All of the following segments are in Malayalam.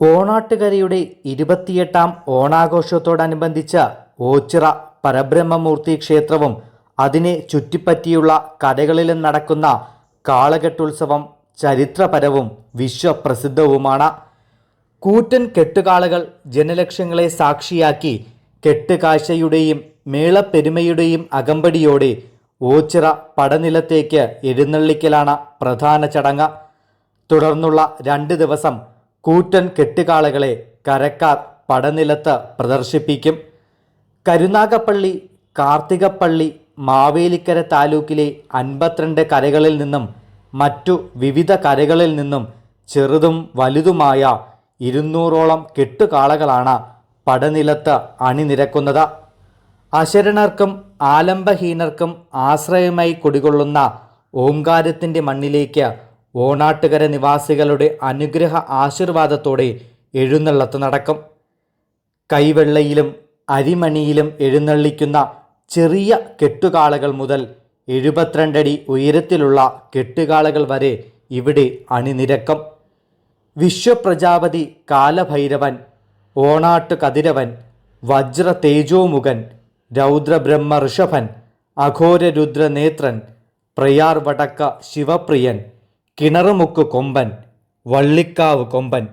ഓണാട്ടുകരയുടെ ഇരുപത്തിയെട്ടാം ഓണാഘോഷത്തോടനുബന്ധിച്ച ഓച്ചിറ പരബ്രഹ്മമൂർത്തി ക്ഷേത്രവും അതിനെ ചുറ്റിപ്പറ്റിയുള്ള കടകളിലും നടക്കുന്ന കാളകെട്ടുത്സവം ചരിത്രപരവും വിശ്വപ്രസിദ്ധവുമാണ്. കൂറ്റൻ കെട്ടുകാളകൾ ജനലക്ഷങ്ങളെ സാക്ഷിയാക്കി കെട്ടുകാഴ്ചയുടെയും മേളപ്പെരുമയുടെയും അകമ്പടിയോടെ ഓച്ചിറ പടനിലത്തേക്ക് എഴുന്നള്ളിക്കലാണ് പ്രധാന ചടങ്ങ്. തുടർന്നുള്ള രണ്ട് ദിവസം കൂറ്റൻ കെട്ടുകാളകളെ കരക്കാർ പടനിലത്ത് പ്രദർശിപ്പിക്കും. കരുനാഗപ്പള്ളി കാർത്തികപ്പള്ളി മാവേലിക്കര താലൂക്കിലെ അൻപത്തിരണ്ട് കരകളിൽ നിന്നും മറ്റു വിവിധ കരകളിൽ നിന്നും ചെറുതും വലുതുമായ ഇരുന്നൂറോളം കെട്ടുകാളകളാണ് പടനിലത്ത് അണിനിരക്കുന്നത്. അശരണർക്കും ആലംബഹീനർക്കും ആശ്രയമായി കുടികൊള്ളുന്ന ഓങ്കാരത്തിന്റെ മണ്ണിലേക്ക് ഓണാട്ടുകര നിവാസികളുടെ അനുഗ്രഹ ആശീർവാദത്തോടെ എഴുന്നള്ളത്ത് നടക്കും. കൈവെള്ളയിലും അരിമണിയിലും എഴുന്നള്ളിക്കുന്ന ചെറിയ കെട്ടുകാളകൾ മുതൽ എഴുപത്തിരണ്ടടി ഉയരത്തിലുള്ള കെട്ടുകാളകൾ വരെ ഇവിടെ അണിനിരക്കും. വിശ്വപ്രജാപതി കാലഭൈരവൻ ഓണാട്ടു കതിരവൻ വജ്ര തേജോമുഖൻ രൗദ്രബ്രഹ്മ ഋഷഭൻ അഘോരരുദ്രനേത്രൻ പ്രയാർ വടക്ക ശിവപ്രിയൻ കിണറുമുക്ക് കൊമ്പൻ വള്ളിക്കാവ് കൊമ്പൻ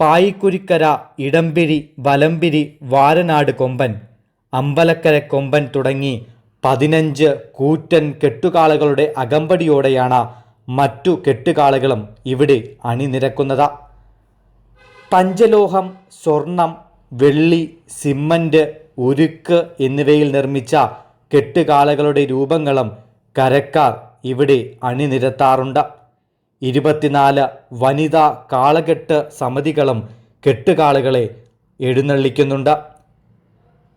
പായിക്കുരിക്കര ഇടമ്പിരി വലമ്പിരി വാരനാട് കൊമ്പൻ അമ്പലക്കര കൊമ്പൻ തുടങ്ങി പതിനഞ്ച് കൂറ്റൻ കെട്ടുകാളകളുടെ അകമ്പടിയോടെയാണ് മറ്റു കെട്ടുകാളകളും ഇവിടെ അണിനിരക്കുന്നത്. പഞ്ചലോഹം സ്വർണം വെള്ളി സിമ്മന്റ് ഉരുക്ക് എന്നിവയിൽ നിർമ്മിച്ച കെട്ടുകാളകളുടെ രൂപങ്ങളും കരക്കാർ ഇവിടെ അണിനിരത്താറുണ്ട്. ഇരുപത്തിനാല് വനിതാ കാളകെട്ട് സമിതികളും കെട്ടുകാളകളെ എഴുന്നള്ളിക്കുന്നുണ്ട്.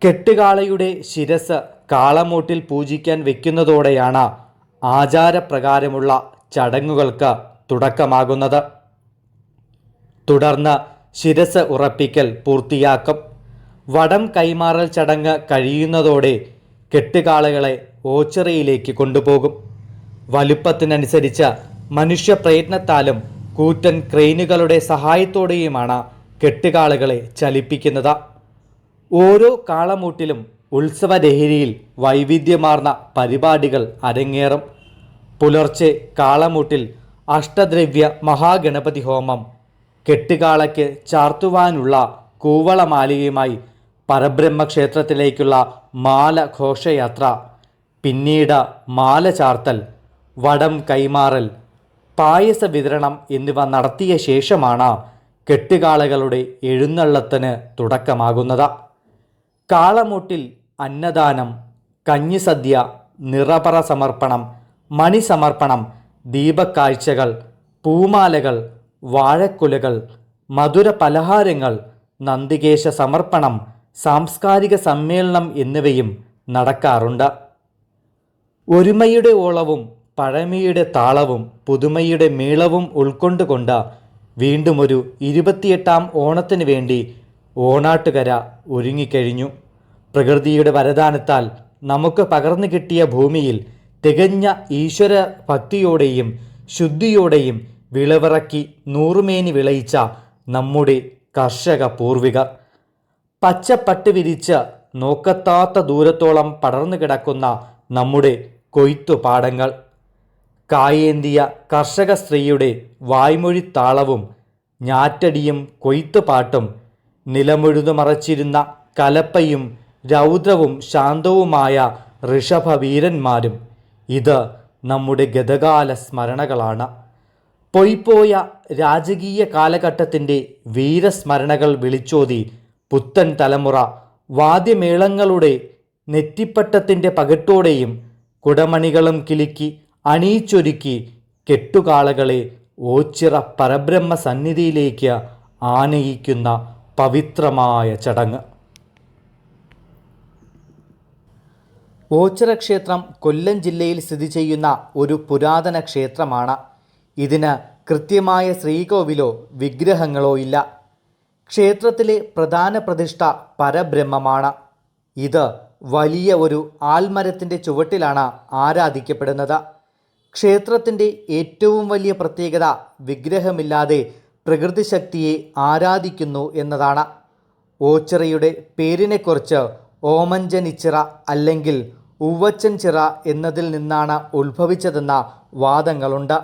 കെട്ടുകാളയുടെ ശിരസ് കാളമൂട്ടിൽ പൂജിക്കാൻ വയ്ക്കുന്നതോടെയാണ് ആചാരപ്രകാരമുള്ള ചടങ്ങുകൾക്ക് തുടക്കമാകുന്നത്. തുടർന്ന് ശിരസ് ഉറപ്പിക്കൽ പൂർത്തിയാക്കും. വടം കൈമാറൽ ചടങ്ങ് കഴിയുന്നതോടെ കെട്ടുകാളകളെ ഓച്ചിറയിലേക്ക് കൊണ്ടുപോകും. വലുപ്പത്തിനനുസരിച്ച് മനുഷ്യ പ്രയത്നത്താലും കൂറ്റൻ ക്രെയിനുകളുടെ സഹായത്തോടെയുമാണ് കെട്ടുകാളുകളെ ചലിപ്പിക്കുന്നത്. ഓരോ കാളമൂട്ടിലും ഉത്സവലഹരിയിൽ വൈവിധ്യമാർന്ന പരിപാടികൾ അരങ്ങേറും. പുലർച്ചെ കാളമൂട്ടിൽ അഷ്ടദ്രവ്യ മഹാഗണപതി ഹോമം കെട്ടുകാളയ്ക്ക് ചാർത്തുവാനുള്ള കൂവളമാലികയുമായി പരബ്രഹ്മക്ഷേത്രത്തിലേക്കുള്ള മാല ഘോഷയാത്ര പിന്നീട് മാല ചാർത്തൽ വടം കൈമാറൽ പായസ വിതരണം എന്നിവ നടത്തിയ ശേഷമാണ് കെട്ടുകാളകളുടെ എഴുന്നള്ളത്തിന് തുടക്കമാകുന്നത്. കാളമൂട്ടിൽ അന്നദാനം കഞ്ഞിസദ്യ നിറപറ സമർപ്പണം മണിസമർപ്പണം ദീപക്കാഴ്ചകൾ പൂമാലകൾ വാഴക്കുലകൾ മധുര പലഹാരങ്ങൾ നന്ദികേശ സമർപ്പണം സാംസ്കാരിക സമ്മേളനം എന്നിവയും നടക്കാറുണ്ട്. ഒരുമയുടെ ഓളവും പഴമയുടെ താളവും പുതുമയുടെ മേളവും ഉൾക്കൊണ്ടുകൊണ്ട് വീണ്ടും ഒരു ഇരുപത്തിയെട്ടാം ഓണത്തിന് വേണ്ടി ഓണാട്ടുകര ഒരുങ്ങിക്കഴിഞ്ഞു. പ്രകൃതിയുടെ വരദാനത്താൽ നമുക്ക് പകർന്നു കിട്ടിയ ഭൂമിയിൽ തികഞ്ഞ ഈശ്വര ഭക്തിയോടെയും ശുദ്ധിയോടെയും വിളവിറക്കി നൂറുമേനി വിളയിച്ച നമ്മുടെ കർഷക പൂർവികർ പച്ചപ്പട്ട് വിരിച്ച് നോക്കത്താത്ത ദൂരത്തോളം പടർന്നു കിടക്കുന്ന നമ്മുടെ കൊയ്ത്തുപാടങ്ങൾ കായേന്തിയ കർഷക സ്ത്രീയുടെ വായ്മൊഴി താളവും ഞാറ്റടിയും കൊയ്ത്തുപാട്ടും നിലമുഴുതു മറച്ചിരുന്ന കലപ്പയും രൗദ്രവും ശാന്തവുമായ ഋഷഭവീരന്മാരും. ഇത് നമ്മുടെ ഗതകാല സ്മരണകളാണ്. പൊയ്പോയ രാജകീയ കാലഘട്ടത്തിന്റെ വീരസ്മരണകൾ വിളിച്ചോതി പുത്തൻ തലമുറ വാദ്യമേളങ്ങളുടെ നെറ്റിപ്പട്ടത്തിന്റെ പകട്ടോടെയും കുടമണികളും കിലുക്കി അണിയിച്ചൊരുക്കി കെട്ടുകാളകളെ ഓച്ചിറ പരബ്രഹ്മ സന്നിധിയിലേക്ക് ആനയിക്കുന്ന പവിത്രമായ ചടങ്ങ്. ഓച്ചിറ ക്ഷേത്രം കൊല്ലം ജില്ലയിൽ സ്ഥിതി ചെയ്യുന്ന ഒരു പുരാതന ക്ഷേത്രമാണ്. ഇതിന് കൃത്യമായ ശ്രീകോവിലോ വിഗ്രഹങ്ങളോ ഇല്ല. ക്ഷേത്രത്തിലെ പ്രധാന പ്രതിഷ്ഠ പരബ്രഹ്മമാണ്. ഇത് വലിയ ഒരു ആൽമരത്തിന്റെ ചുവട്ടിലാണ് ആരാധിക്കപ്പെടുന്നത്. ക്ഷേത്രത്തിന്റെ ഏറ്റവും വലിയ പ്രത്യേകത വിഗ്രഹമില്ലാതെ പ്രകൃതിശക്തിയെ ആരാധിക്കുന്നു എന്നതാണ്. ഓച്ചിറയുടെ പേരിനെക്കുറിച്ച് ഓമഞ്ചനിച്ചിറ അല്ലെങ്കിൽ ഉവ്വച്ചൻ ചിറ എന്നതിൽ നിന്നാണ് ഉത്ഭവിച്ചതെന്ന വാദങ്ങളുണ്ട്.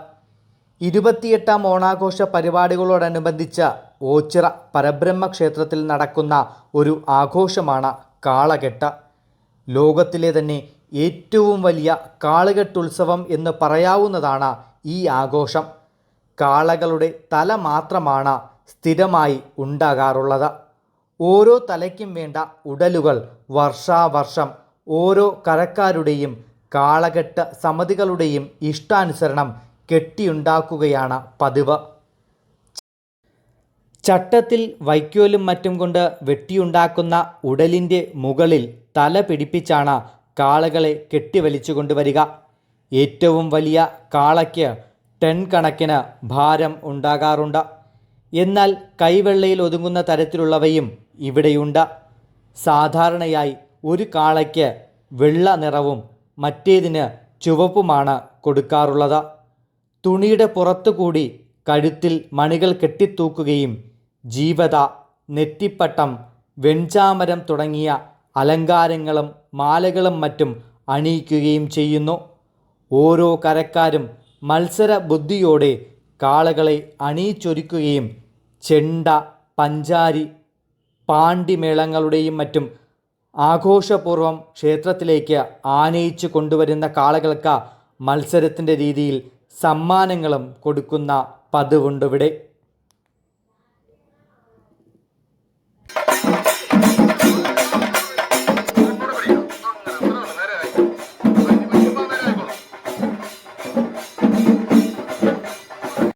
ഇരുപത്തിയെട്ടാം ഓണാഘോഷ പരിപാടികളോടനുബന്ധിച്ച് ഓച്ചിറ പരബ്രഹ്മ ക്ഷേത്രത്തിൽ നടക്കുന്ന ഒരു ആഘോഷമാണ് കാളകെട്ട്. ലോകത്തിലെ തന്നെ ഏറ്റവും വലിയ കാളകെട്ടുത്സവം എന്ന് പറയാവുന്നതാണ് ഈ ആഘോഷം. കാളകളുടെ തല മാത്രമാണ് സ്ഥിരമായി ഉണ്ടാകാറുള്ളത്. ഓരോ തലയ്ക്കും വേണ്ട ഉടലുകൾ വർഷാവർഷം ഓരോ കരക്കാരുടെയും കാളകെട്ട് സമിതികളുടെയും ഇഷ്ടാനുസരണം കെട്ടിയുണ്ടാക്കുകയാണ് പതിവ്. ചട്ടത്തിൽ വൈക്കോലും മറ്റും കൊണ്ട് വെട്ടിയുണ്ടാക്കുന്ന ഉടലിന്റെ മുകളിൽ തല പിടിപ്പിച്ചാണ് കാളകളെ കെട്ടിവലിച്ചു കൊണ്ടുവരിക. ഏറ്റവും വലിയ കാളയ്ക്ക് ടൺ കണക്കിന് ഭാരം ഉണ്ടാകാറുണ്ട്. എന്നാൽ കൈവെള്ളയിൽ ഒതുങ്ങുന്ന തരത്തിലുള്ളവയും ഇവിടെയുണ്ട്. സാധാരണയായി ഒരു കാളയ്ക്ക് വെള്ള നിറവും മറ്റേതിന് ചുവപ്പുമാണ് കൊടുക്കാറുള്ളത്. തുണിയുടെ പുറത്തുകൂടി കഴുത്തിൽ മണികൾ കെട്ടിത്തൂക്കുകയും ജീവത നെറ്റിപ്പട്ടം വെൺചാമരം തുടങ്ങിയ അലങ്കാരങ്ങളും മാലകളും മറ്റും അണിയിക്കുകയും ചെയ്യുന്നു. ഓരോ കരക്കാരും മത്സര ബുദ്ധിയോടെ കാളകളെ അണിയിച്ചൊരുക്കുകയും ചെണ്ട പഞ്ചാരി പാണ്ടിമേളങ്ങളുടെയും മറ്റും ആഘോഷപൂർവം ക്ഷേത്രത്തിലേക്ക് ആനയിച്ചു കൊണ്ടുവരുന്ന കാളകൾക്ക് മത്സരത്തിന്റെ രീതിയിൽ സമ്മാനങ്ങളും കൊടുക്കുന്ന പതിവുണ്ടിവിടെ